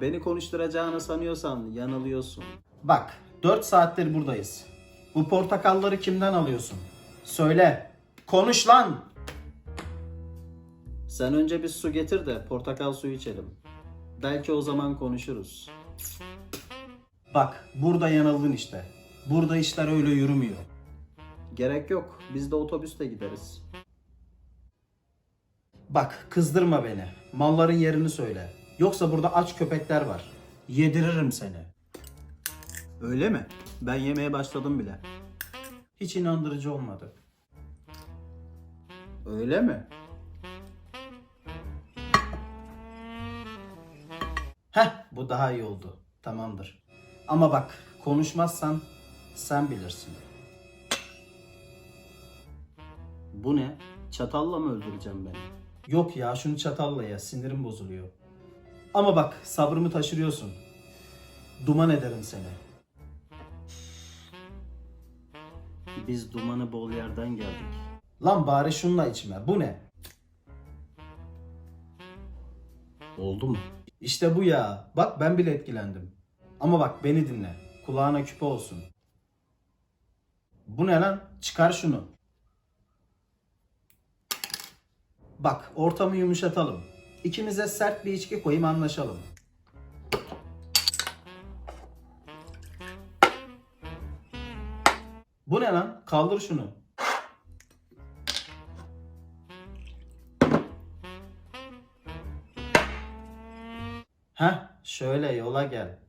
Beni konuşturacağını sanıyorsan yanılıyorsun. Bak 4 saattir buradayız. Bu portakalları kimden alıyorsun? Söyle. Konuş lan. Sen önce bir su getir de portakal suyu içelim. Belki o zaman konuşuruz. Bak burada yanıldın işte. Burada işler öyle yürümüyor. Gerek yok. Biz de otobüste gideriz. Bak kızdırma beni. Malların yerini söyle. Yoksa burada aç köpekler var. Yediririm seni. Öyle mi? Ben yemeye başladım bile. Hiç inandırıcı olmadı. Öyle mi? Heh bu daha iyi oldu. Tamamdır. Ama bak konuşmazsan sen bilirsin. Bu ne? Çatalla mı öldüreceğim beni? Yok ya şunu çatalla ya sinirim bozuluyor. Ama bak sabrımı taşırıyorsun. Duman ederim seni. Biz dumanı bol yerden geldik. Lan bari şunla içme. Bu ne? Oldu mu? İşte bu ya. Bak ben bile etkilendim. Ama bak beni dinle. Kulağına küpe olsun. Bu ne lan? Çıkar şunu. Bak ortamı yumuşatalım. İkimize sert bir içki koyayım anlaşalım. Bu ne lan? Kaldır şunu. Heh, şöyle yola gel.